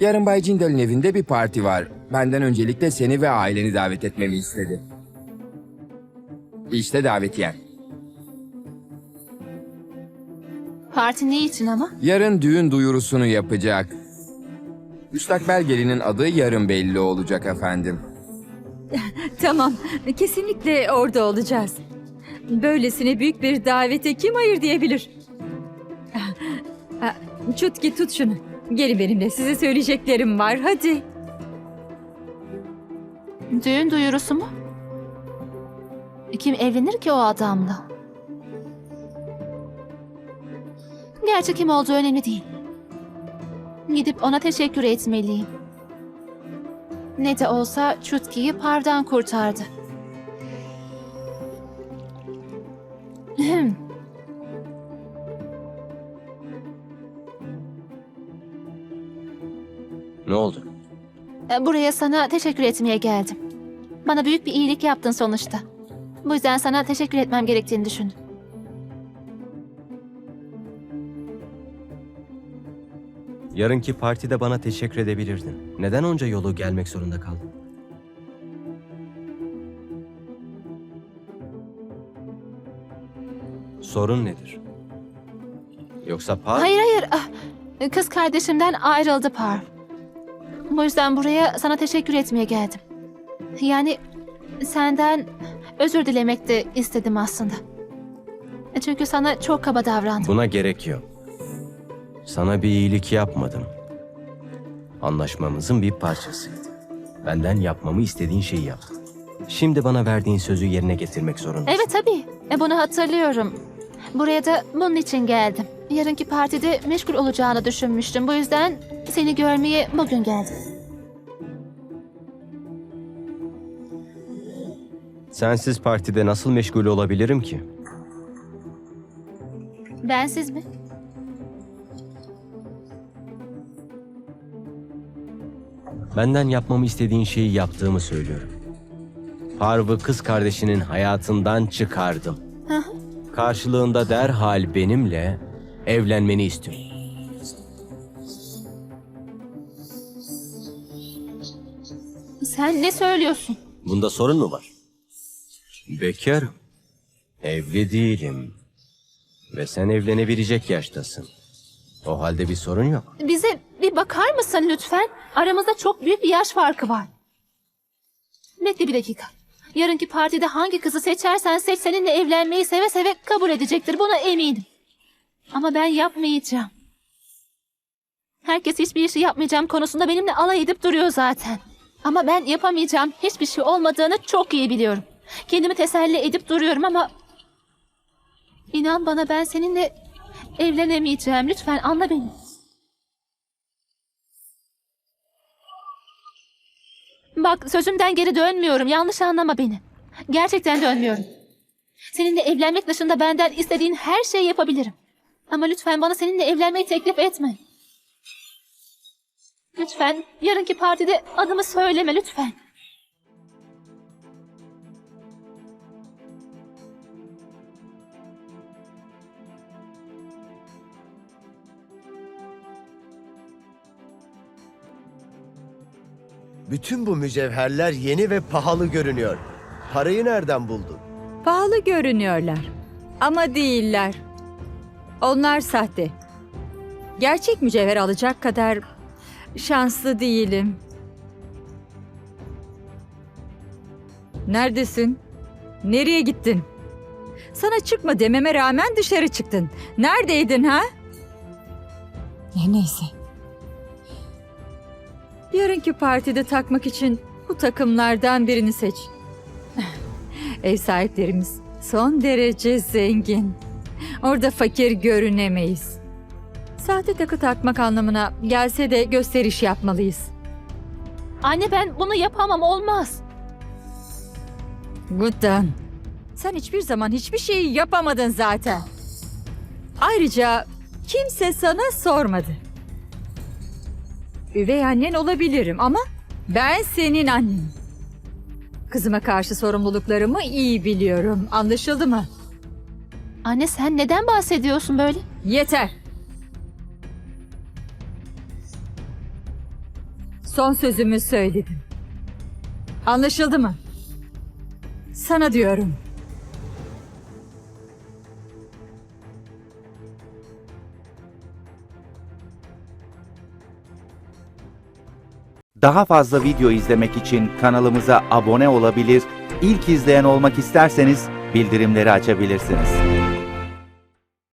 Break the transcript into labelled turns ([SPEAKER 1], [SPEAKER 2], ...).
[SPEAKER 1] Yarın Bay Cindal'in evinde bir parti var. Benden öncelikle seni ve aileni davet etmemi istedi. İşte davetiyen.
[SPEAKER 2] Parti ne için ama?
[SPEAKER 1] Yarın düğün duyurusunu yapacak. Müstakbel gelinin adı yarın belli olacak efendim.
[SPEAKER 3] Tamam, kesinlikle orada olacağız. Böylesine büyük bir davete kim hayır diyebilir? Çutki tut şunu. Gelin benimle, size söyleyeceklerim var. Hadi.
[SPEAKER 2] Düğün duyurusu mu? Kim evlenir ki o adamla? Gerçi kim olduğu önemli değil. Gidip ona teşekkür etmeliyim. Ne de olsa Çutki'yi pardan kurtardı.
[SPEAKER 4] Ne oldu?
[SPEAKER 2] E, Buraya sana teşekkür etmeye geldim. Bana büyük bir iyilik yaptın sonuçta. Bu yüzden sana teşekkür etmem gerektiğini düşündüm.
[SPEAKER 4] Yarınki partide bana teşekkür edebilirdin. Neden onca yolu gelmek zorunda kaldın? Sorun nedir? Yoksa par...
[SPEAKER 2] Hayır hayır. ah, Kız kardeşimden ayrıldı Parv. Bu yüzden buraya sana teşekkür etmeye geldim. Yani senden özür dilemek de istedim aslında. Çünkü sana çok kaba davrandım.
[SPEAKER 4] Buna gerek yok. Sana bir iyilik yapmadım. Anlaşmamızın bir parçasıydı. Benden yapmamı istediğin şeyi yaptım. Şimdi bana verdiğin sözü yerine getirmek zorundasın.
[SPEAKER 2] Evet tabii. E, bunu hatırlıyorum. Buraya da bunun için geldim. Yarınki partide meşgul olacağını düşünmüştüm. Bu yüzden seni görmeye bugün geldim.
[SPEAKER 4] Sensiz partide nasıl meşgul olabilirim ki?
[SPEAKER 2] Bensiz mi?
[SPEAKER 4] Benden yapmamı istediğin şeyi yaptığımı söylüyorum. Parv'ı kız kardeşinin hayatından çıkardım. Karşılığında derhal benimle evlenmeni istiyorum.
[SPEAKER 2] Sen ne söylüyorsun?
[SPEAKER 4] Bunda sorun mu var? Bekarım. Evli değilim. Ve sen evlenebilecek yaştasın. O halde bir sorun yok.
[SPEAKER 2] Bize bir bakar mısın lütfen? Aramızda çok büyük bir yaş farkı var. Bekle bir dakika. Yarınki partide hangi kızı seçersen seç seninle evlenmeyi seve seve kabul edecektir. Buna eminim. Ama ben yapmayacağım. Herkes hiçbir işi yapmayacağım konusunda benimle alay edip duruyor zaten. Ama ben yapamayacağım hiçbir şey olmadığını çok iyi biliyorum. Kendimi teselli edip duruyorum ama... İnan bana ben seninle evlenemeyeceğim. Lütfen anla beni. Bak sözümden geri dönmüyorum. Yanlış anlama beni. Gerçekten dönmüyorum. Seninle evlenmek dışında benden istediğin her şeyi yapabilirim. Ama lütfen bana seninle evlenmeyi teklif etme. Lütfen yarınki partide adımı söyleme lütfen.
[SPEAKER 5] Bütün bu mücevherler yeni ve pahalı görünüyor. Parayı nereden buldun?
[SPEAKER 3] Pahalı görünüyorlar. Ama değiller. Onlar sahte. Gerçek mücevher alacak kadar şanslı değilim. Neredesin? Nereye gittin? Sana çıkma dememe rağmen dışarı çıktın. Neredeydin ha? Ne neyse. Yarınki partide takmak için bu takımlardan birini seç. Ev sahiplerimiz son derece zengin. Orada fakir görünemeyiz. Sahte takı takmak anlamına gelse de gösteriş yapmalıyız.
[SPEAKER 2] Anne ben bunu yapamam olmaz.
[SPEAKER 3] Guttan, sen hiçbir zaman hiçbir şeyi yapamadın zaten. Ayrıca kimse sana sormadı. Üvey annen olabilirim ama ben senin annen. Kızıma karşı sorumluluklarımı iyi biliyorum. Anlaşıldı mı?
[SPEAKER 2] Anne sen neden bahsediyorsun böyle?
[SPEAKER 3] Yeter. Son sözümü söyledim. Anlaşıldı mı? Sana diyorum.
[SPEAKER 6] Daha fazla video izlemek için kanalımıza abone olabilir, ilk izleyen olmak isterseniz bildirimleri açabilirsiniz.